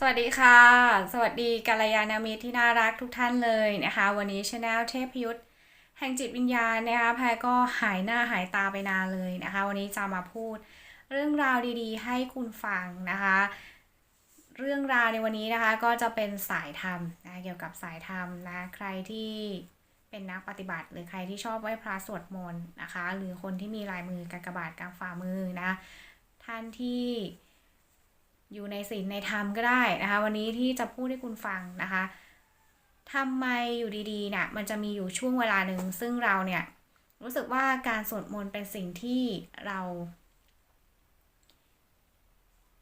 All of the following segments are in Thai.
สวัสดีค่ะ สวัสดีกัลยาณมิตรที่น่ารักทุกท่านเลยนะคะ วันนี้ช anel เทพยุทธแห่งจิตวิญญาณนะคะแพรก็หายหน้าหายตาไปนานเลยนะคะ วันนี้จะมาพูดเรื่องราวดีๆ ให้คุณฟังนะคะ เรื่องราวในวันนี้นะคะก็จะเป็นสายธรรมนะเกี่ยวกับสายธรรมนะใครที่เป็นนักปฏิบัติ หรือใครที่ชอบไหว้พระสวดมนต์นะคะ หรือคนที่มีลายมือกากบาทกลางฝ่ามือนะท่านที่ อยู่ในศีลในธรรมก็ได้นะคะ วันนี้ที่จะพูดให้คุณฟังนะคะทำไมอยู่ดีๆเนี่ยมันจะมีอยู่ช่วงเวลาหนึ่งซึ่งเราเนี่ยรู้สึกว่าการสวดมนต์เป็นสิ่งที่เรา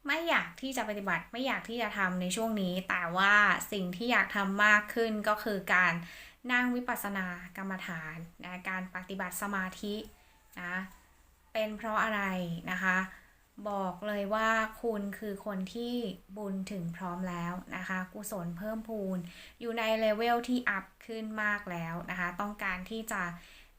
ไม่อยากที่จะปฏิบัติไม่อยากที่จะทำในช่วงนี้ แต่ว่าสิ่งที่อยากทำมากขึ้นก็คือการนั่งวิปัสสนากรรมฐานนะการปฏิบัติสมาธินะเป็นเพราะอะไรนะคะ บอกเลยว่าคุณคือคนที่บุญถึงพร้อมแล้วนะคะ กุศลเพิ่มพูน อยู่ในเลเวลที่อัพขึ้นมากแล้วนะคะ ต้องการที่จะ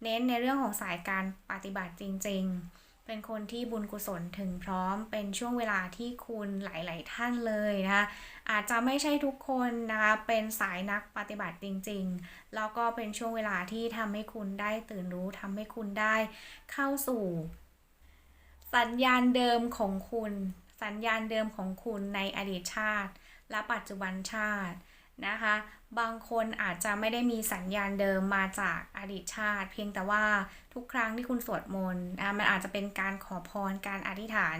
เน้นในเรื่องของสายการปฏิบัติจริง ๆ เป็นคนที่บุญกุศลถึงพร้อม เป็นช่วงเวลาที่คุณหลาย ๆ ท่านเลยนะคะ อาจจะไม่ใช่ทุกคนนะคะ เป็นสายนักปฏิบัติจริง ๆ แล้วก็เป็นช่วงเวลาที่ทำให้คุณได้ตื่นรู้ทำให้คุณได้เข้าสู่ สัญญาณเดิมของคุณ สัญญาณเดิมของคุณในอดีตชาติ และปัจจุบันชาตินะคะ บางคนอาจจะไม่ได้มีสัญญาณเดิมมาจากอดีตชาติ เพียงแต่ว่าทุกครั้งที่คุณสวดมนต์นะมันอาจจะเป็นการขอพรการอธิษฐาน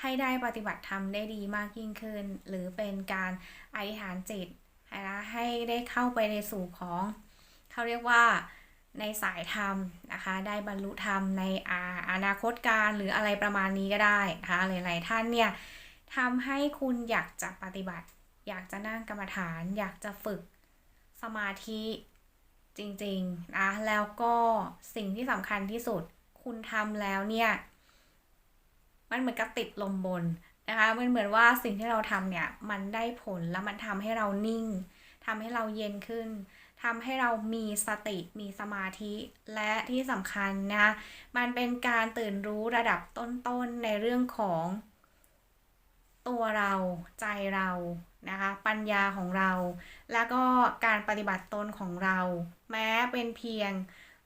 ให้ได้ปฏิบัติธรรมได้ดีมากยิ่งขึ้น หรือเป็นการอธิษฐานจิตนะให้ได้เข้าไปในสู่ของเขาเรียกว่า ในสายธรรมนะคะ ได้บรรลุธรรมในอาอนาคตการหรืออะไรประมาณนี้ก็ได้นะคะหลายๆท่านเนี่ยทำให้คุณอยากจะปฏิบัติ อยากจะนั่งกรรมฐาน อยากจะฝึกสมาธิจริงๆนะแล้วก็สิ่งที่สำคัญที่สุด คุณทำแล้วเนี่ย มันเหมือนกับติดลมบนนะคะมันเหมือนว่าสิ่งที่เราทำเนี่ย มันได้ผลแล้วมันทำให้เรานิ่งทำให้เราเย็นขึ้น ทำให้เรามีสติมีสมาธิและที่สำคัญนะมันเป็นการตื่นรู้ระดับต้นๆในเรื่องของ ตัวเราใจเรานะคะปัญญาของเรา แล้วก็การปฏิบัติตนของเรา แม้เป็นเพียง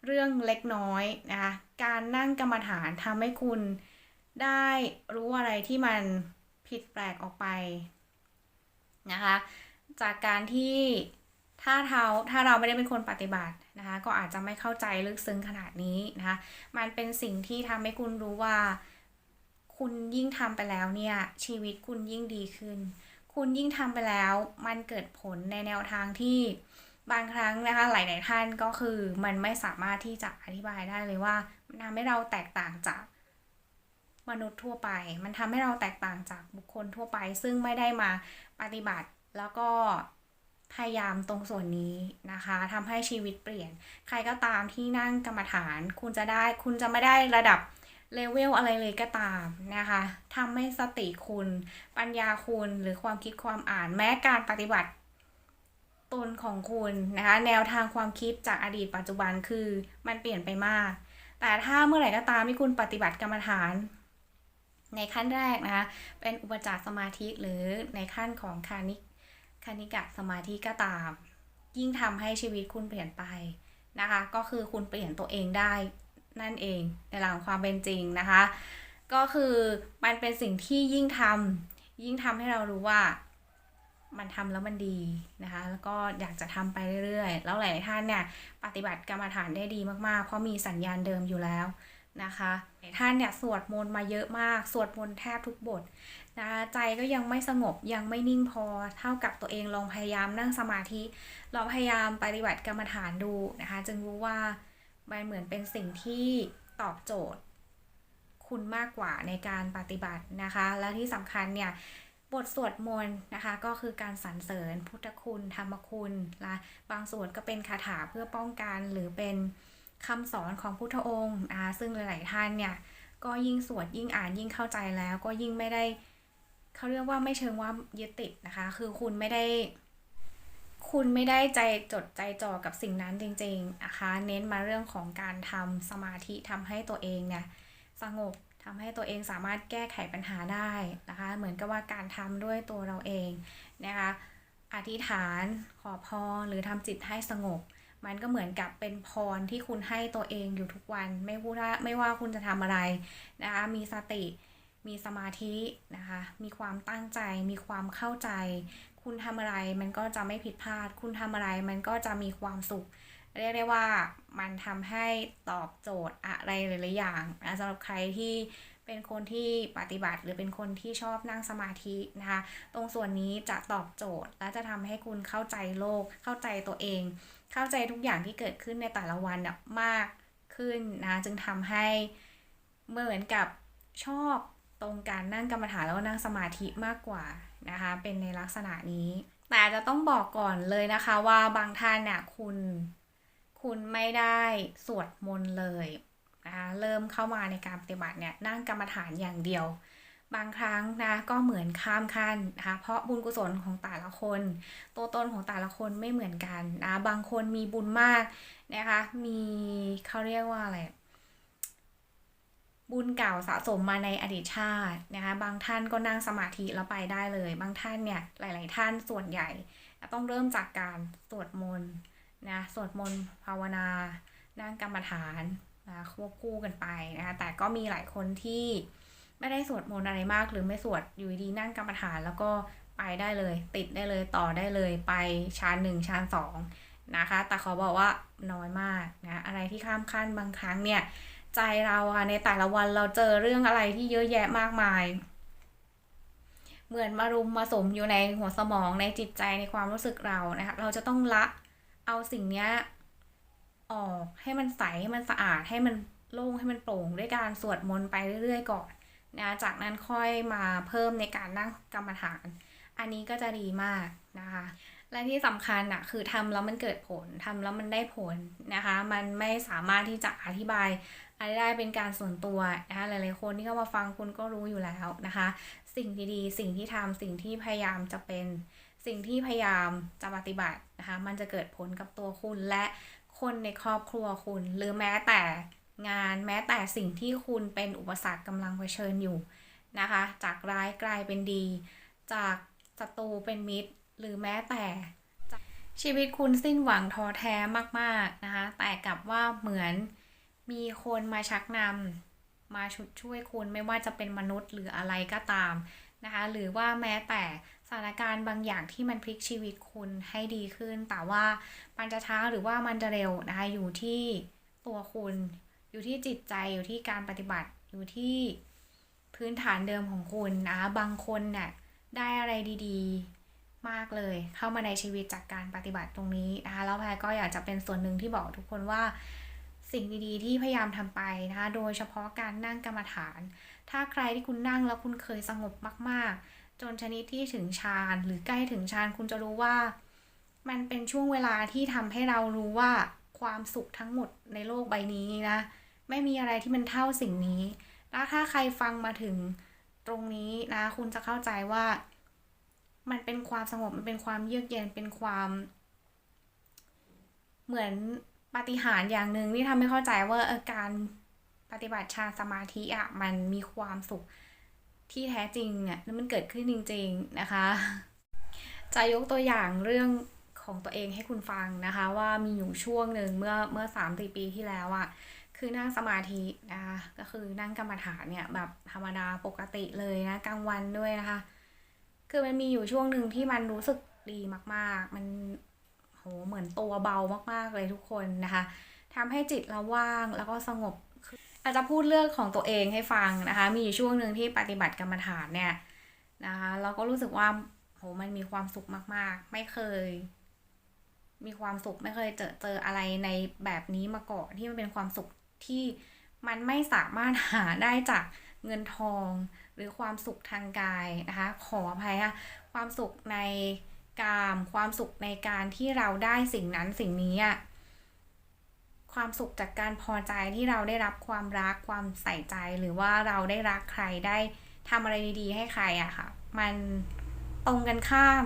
เรื่องเล็กน้อยนะคะการนั่งกรรมฐานทำให้คุณได้รู้อะไรที่มันผิดแปลกออกไปนะคะจากการที่ ถ้าเราถ้าเราไม่ได้เป็นคนปฏิบัตินะคะ ก็อาจจะไม่เข้าใจลึกซึ้งขนาดนี้นะคะ มันเป็นสิ่งที่ทำให้คุณรู้ว่า คุณยิ่งทำไปแล้วเนี่ย ชีวิตคุณยิ่งดีขึ้น คุณยิ่งทำไปแล้ว มันเกิดผลในแนวทางที่บางครั้งนะคะหลาย ๆ ท่านก็คือมันไม่สามารถที่จะอธิบายได้เลยว่า มันทำให้เราแตกต่างจากมนุษย์ทั่วไป มันทำให้เราแตกต่างจากบุคคลทั่วไป ซึ่งไม่ได้มาปฏิบัติแล้วก็ พยายามตรงส่วนนี้นะคะทำให้ชีวิตเปลี่ยน ใครก็ตามที่นั่งกรรมฐาน คุณจะได้คุณจะไม่ได้ระดับเลเวลอะไรเลยก็ตามนะคะทำให้สติคุณ ปัญญาคุณหรือความคิดความอ่านแม้การปฏิบัติตนของคุณนะคะแนวทางความคิดจากอดีตปัจจุบันคือมันเปลี่ยนไปมาก แต่ถ้าเมื่อไหร่ก็ตามที่คุณปฏิบัติกรรมฐาน ในขั้นแรกนะคะเป็นอุปจารสมาธิหรือในขั้นของคานิ คณิกะสมาธิก็ตาม ยิ่งทำให้ชีวิตคุณเปลี่ยนไปนะคะ ก็คือคุณเปลี่ยนตัวเองได้นั่นเองในหลังความเป็นจริงนะคะ ก็คือมันเป็นสิ่งที่ยิ่งทำยิ่งทำให้เรารู้ว่ามันทำแล้วมันดีนะคะ แล้วก็อยากจะทำไปเรื่อยๆ แล้วหลายท่านเนี่ยปฏิบัติกรรมฐานได้ดีมากๆ เพราะมีสัญญาณเดิมอยู่แล้ว นะคะท่านเนี่ยสวดมนต์มาเยอะมาก สวดมนต์แทบทุกบทนะใจก็ยังไม่สงบยังไม่นิ่งพอเท่ากับตัวเองลองพยายามนั่งสมาธิลองพยายามปฏิบัติกรรมฐานดูนะคะ จึงรู้ว่ามันเหมือนเป็นสิ่งที่ตอบโจทย์ คุณมากกว่าในการปฏิบัตินะคะ และที่สำคัญเนี่ยบทสวดมนต์นะคะ ก็คือการสรรเสริญพุทธคุณ ธรรมคุณละบางส่วนก็เป็นคาถาเพื่อป้องกันหรือเป็น คำสอนของพุทธองค์นะคะซึ่งหลาย ๆ ท่านเนี่ยก็ยิ่งสวดยิ่งอ่านยิ่งเข้าใจแล้ว ก็ยิ่งไม่ได้เขาเรียกว่าไม่เชิงว่ายึดติดนะคะ คือคุณไม่ได้ คุณไม่ได้ใจจดใจจ่อกับสิ่งนั้นจริง ๆ นะคะ เน้นมาเรื่องของการทำสมาธิทำให้ตัวเองเนี่ยสงบทำให้ตัวเองสามารถแก้ไขปัญหาได้นะคะ เหมือนกับว่าการทำด้วยตัวเราเองนะคะ อธิษฐานขอพรหรือทำจิตให้สงบ มันก็เหมือนกับเป็นพรที่คุณให้ตัวเองอยู่ทุกวัน ไม่พูดว่าไม่ว่าคุณจะทำอะไรนะคะมีสติ มีสมาธินะคะ มีความตั้งใจ มีความเข้าใจ คุณทำอะไรมันก็จะไม่ผิดพลาด คุณทำอะไรมันก็จะมีความสุข เรียกได้ว่ามันทำให้ตอบโจทย์อะไรหลายๆอย่างนะสำหรับใครที่ เป็นคนที่ปฏิบัติหรือเป็นคนที่ชอบนั่งสมาธินะคะ ตรงส่วนนี้จะตอบโจทย์ และจะทำให้คุณเข้าใจโลก เข้าใจตัวเอง เข้าใจทุกอย่างที่เกิดขึ้นในแต่ละวันเนี่ยมากขึ้นนะจึงทำให้เหมือนกับชอบตรงการนั่งกรรมฐานแล้วนั่งสมาธิมากกว่านะคะ เป็นในลักษณะนี้ แต่จะต้องบอกก่อนเลยนะคะว่าบางท่านเนี่ยคุณ คุณไม่ได้สวดมนต์เลย นะคะเริ่มเข้ามาในการปฏิบัติเนี่ยนั่งกรรมฐานอย่างเดียว บางครั้งนะก็เหมือนข้ามขั้นนะคะเพราะบุญกุศลของแต่ละคน ตัวตนของแต่ละคนไม่เหมือนกันนะบางคนมีบุญมากนะคะมีเขาเรียกว่าอะไรบุญเก่าสะสมมาในอดีตชาตินะคะบางท่านก็นั่งสมาธิแล้วไปได้เลย บางท่านเนี่ยหลาย ๆ ท่านส่วนใหญ่ ต้องเริ่มจากการสวดมนต์นะสวดมนต์ภาวนา นั่งกรรมฐาน นะควบคู่กันไปนะคะแต่ก็มีหลายคนที่ไม่ได้สวดมนต์อะไรมาก หรือไม่สวดอยู่ดีนั่งกรรมฐานแล้วก็ไปได้เลย ติดได้เลยต่อได้เลยไปชานหนึ่งชานสองนะคะ แต่เขาบอกว่าน้อยมากนะอะไรที่ข้ามขั้นบางครั้งเนี่ย ใจเราอะในแต่ละวันเราเจอเรื่องอะไรที่เยอะแยะมากมาย เหมือนมารุมมาสมอยู่ในหัวสมองในจิตใจในความรู้สึกเรานะคะเราจะต้องละเอาสิ่งเนี้ย ออกให้มันใสให้มันสะอาดให้มันโล่งให้มันโปร่งด้วยการสวดมนต์ไปเรื่อยๆก่อนนะจากนั้นค่อยมาเพิ่มในการนั่งกรรมฐาน อันนี้ก็จะดีมากนะคะและที่สำคัญอะคือทำแล้วมันเกิดผลทำแล้วมันได้ผลนะคะ มันไม่สามารถที่จะอธิบายอะไรได้เป็นการส่วนตัวนะคะหลายๆคนที่เข้ามาฟังคุณก็รู้อยู่แล้วนะคะ สิ่งดีๆ สิ่งที่ทำสิ่งที่พยายามจะเป็นสิ่งที่พยายามจะปฏิบัตินะคะมันจะเกิดผลกับตัวคุณและ คนในครอบครัวคุณ หรือแม้แต่งานแม้แต่สิ่งที่คุณเป็นอุปสรรคกำลังเผชิญอยู่นะคะ จากร้ายกลายเป็นดี จากศัตรูเป็นมิตร หรือแม้แต่ชีวิตคุณสิ้นหวังท้อแท้มากๆนะคะ แต่กลับว่าเหมือนมีคนมาชักนำมาชุดช่วยคุณไม่ว่าจะเป็นมนุษย์หรืออะไรก็ตามนะคะ หรือว่าแม้แต่ สถานการณ์บางอย่างที่มันพลิกชีวิตคุณให้ดีขึ้น แต่ว่ามันจะช้าหรือว่ามันจะเร็วนะคะอยู่ที่ตัวคุณ อยู่ที่จิตใจอยู่ที่การปฏิบัติอยู่ที่พื้นฐานเดิมของคุณนะบางคนเนี่ยได้อะไรดีๆมากเลย เข้ามาในชีวิตจากการปฏิบัติตรงนี้นะคะแล้วแพรก็อยากจะเป็นส่วนหนึ่งที่บอกทุกคนว่าสิ่งดีๆ ที่พยายามทำไปนะคะ โดยเฉพาะการนั่งกรรมฐาน ถ้าใครที่คุณนั่งแล้วคุณเคยสงบมากๆ จนชนิดที่ถึงฌานหรือใกล้ถึงฌานคุณจะรู้ว่า มันเป็นช่วงเวลาที่ทำให้เรารู้ว่าความสุขทั้งหมดในโลกใบนี้นะ ไม่มีอะไรที่มันเท่าสิ่งนี้ แล้วถ้าใครฟังมาถึงตรงนี้นะ คุณจะเข้าใจว่า มันเป็นความสงบมันเป็นความเยือกเย็นเป็นความ เหมือนปาฏิหาริย์อย่างหนึ่งที่ทำให้เข้าใจว่าออการปฏิบัติฌานสมาธิอะมันมีความสุข ที่แท้จริงเนี่ยมันเกิดขึ้นจริง ๆนะคะ จะยกตัวอย่างเรื่องของตัวเองให้คุณฟังนะคะ ว่ามีอยู่ช่วงหนึ่งเมื่อเมื่อสามสี่ปีที่แล้วอะ่ะคือนั่งสมาธินะคะก็คือนั่งกรรมฐานเนี่ยแบบธรรมดาปกติเลยนะกลางวันด้วยนะคะ คือมันมีอยู่ช่วงหนึ่งที่มันรู้สึกดีมาก ๆ มันโหเหมือนตัวเบามากๆเลยทุกคนนะคะทำให้จิตเราว่างแล้วก็สงบ อาจจะพูดเรื่องของตัวเองให้ฟังนะคะ มีอยู่ช่วงหนึ่งที่ปฏิบัติกรรมฐานเนี่ยนะคะเราก็รู้สึกว่าโหมันมีความสุขมาก ๆ ไม่เคย มีความสุขไม่เคยเจอเจออะไรในแบบนี้มาก่อนที่มันเป็นความสุขที่มันไม่สามารถหาได้จากเงินทองหรือความสุขทางกายนะคะ ขออภัยค่ะความสุขในกาม ความสุขในการที่เราได้สิ่งนั้นสิ่งนี้อะ ความสุขจากการพอใจที่เราได้รับความรักความใส่ใจ หรือว่าเราได้รักใครได้ทำอะไรดีๆ ให้ใครอะค่ะ มันตรงกันข้าม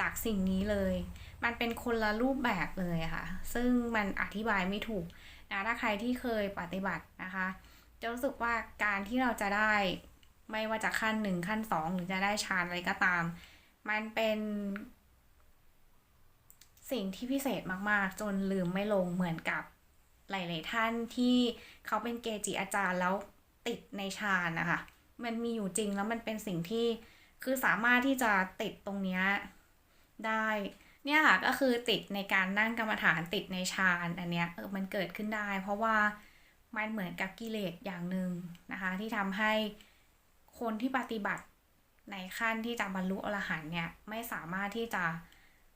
จากสิ่งนี้เลย มันเป็นคนละรูปแบบเลยค่ะ ซึ่งมันอธิบายไม่ถูกนะถ้าใครที่เคยปฏิบัตินะคะ จะรู้สึกว่าการที่เราจะได้ไม่ว่าจะขั้นหนึ่งขั้นสองหรือจะได้ฌานอะไรก็ตาม มันเป็นสิ่งที่พิเศษมาก ๆ จนลืมไม่ลงเหมือนกับ หลาย ๆ ท่านที่เขาเป็นเกจิอาจารย์แล้วติดในฌานนะคะมันมีอยู่จริงแล้วมันเป็นสิ่งที่คือสามารถที่จะติดตรงเนี้ยได้เนี่ยค่ะก็คือติดในการนั่งกรรมฐานติดในฌานอันเนี้ยเออมันเกิดขึ้นได้ เพราะว่ามันเหมือนกับกิเลสอย่างหนึ่งนะคะที่ทำให้คนที่ปฏิบัติในขั้นที่จะบรรลุอรหันต์เนี่ยไม่สามารถที่จะ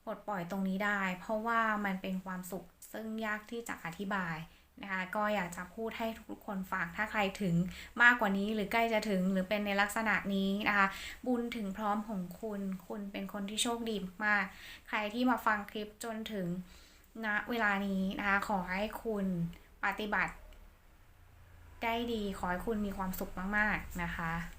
ปลดปล่อยตรงนี้ได้ เพราะว่ามันเป็นความสุขซึ่งยากที่จะอธิบายนะคะก็อยากจะพูดให้ทุกคนฟังถ้าใครถึงมากกว่านี้หรือใกล้จะถึงหรือเป็นในลักษณะนี้นะคะ บุญถึงพร้อมของคุณ คุณเป็นคนที่โชคดีมากใครที่มาฟังคลิปจนถึงณเวลานี้นะคะขอให้คุณปฏิบัติ ได้ดีขอให้คุณมีความสุขมาก ๆ นะคะ